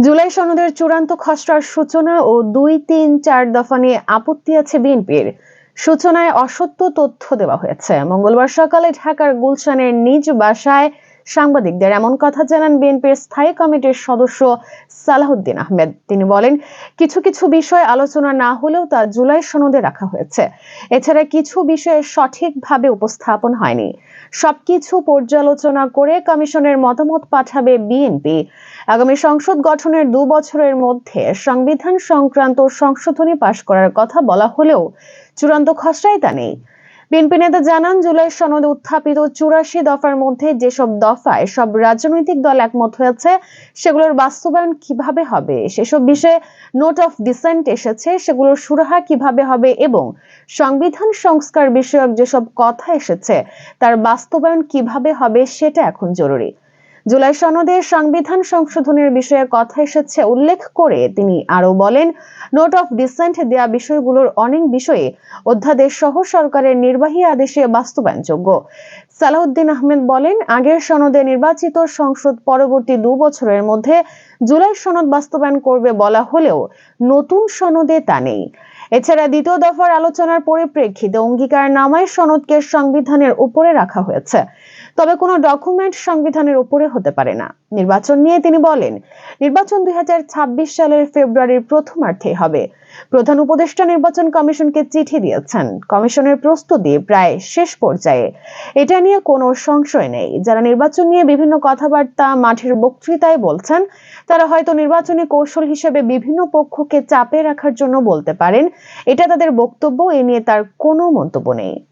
জুলাই সনদের চূড়ান্ত খসড়ার সূচনা ও দুই, তিন, চার দফা নিয়ে আপত্তি আছে বিএনপির। সূচনায় অসত্য তথ্য দেওয়া হয়েছে। মঙ্গলবার সকালে ঢাকার গুলশানের নিজ বাসায় সাংবাদিকদের এমন কথা জানান বিএনপির স্থায়ী কমিটির সদস্য সালাহুদ্দিন আহমেদ। তিনি বলেন, কিছু কিছু বিষয় আলোচনা না হলেও তা জুলাই সনদে রাখা হয়েছে। এছাড়া কিছু বিষয়ে সঠিকভাবে উপস্থাপন হয়নি। সবকিছু পর্যালোচনা করে কমিশনের মতামত পাঠাবে বিএনপি। আগামী সংসদ গঠনের দু বছরের মধ্যে সংবিধান সংক্রান্ত সংশোধনী পাশ করার কথা বলা হলেও চূড়ান্ত খসড়ায় তা নেই। বিএনপি নেতা জানান, জুলাই সনদে উত্থাপিত চুরাশি দফার মধ্যে যেসব দফায় সব রাজনৈতিক দল একমত হয়েছে, সেগুলোর বাস্তবায়ন কীভাবে হবে? সেসব বিষয়ে নোট অফ ডিসেন্ট এসেছে, সেগুলোর সুরাহা কীভাবে হবে এবং সংবিধান সংস্কার বিষয়ক যেসব কথা এসেছে, তার বাস্তবায়ন কীভাবে হবে সেটা এখন জরুরি। জুলাই সনদে সংবিধান সংশোধনের বিষয়ে কথা এসেছে উল্লেখ করে তিনি আরও বলেন নোট অফ ডিসেন্ট দেয়া বিষয়গুলোর অনেক বিষয়ে অধ্যাদেশ সহ সরকারের নির্বাহী আদেশে বাস্তবায়নযোগ্য। সালাউদ্দিন আহমেদ বলেন, আগের সনদে নির্বাচিত সংসদ পরবর্তী দু বছরের মধ্যে জুলাই সনদ বাস্তবায়ন করবে বলা হলেও নতুন সনদে তা নেই। এছাড়া দ্বিতীয় দফার আলোচনার পরিপ্রেক্ষিতে অঙ্গীকার নামায় সনদকে সংবিধানের উপরে রাখা হয়েছে। তবে কোনো ডকুমেন্ট সংবিধানের উপরে হতে পারে না। নির্বাচন নিয়ে তিনি বলেন, নির্বাচন দুই সালের ফেব্রুয়ারির প্রথমার্ধে হবে। প্রধান উপদেষ্টা নির্বাচন কমিশনকে চিঠি দিয়েছেন। কমিশনের প্রস্তুতি প্রায় শেষ পর্যায়ে। এটা নিয়ে কোনো সংশয় নেই। যারা নির্বাচন নিয়ে বিভিন্ন কথাবার্তা, মাঠের বক্তৃতায় বলছেন, তারা হয়তো নির্বাচনী কৌশল হিসেবে বিভিন্ন পক্ষকে চাপে রাখার জন্য বলতে পারেন। এটা তাদের বক্তব্য, এ নিয়ে তার কোনো মন্তব্য নেই।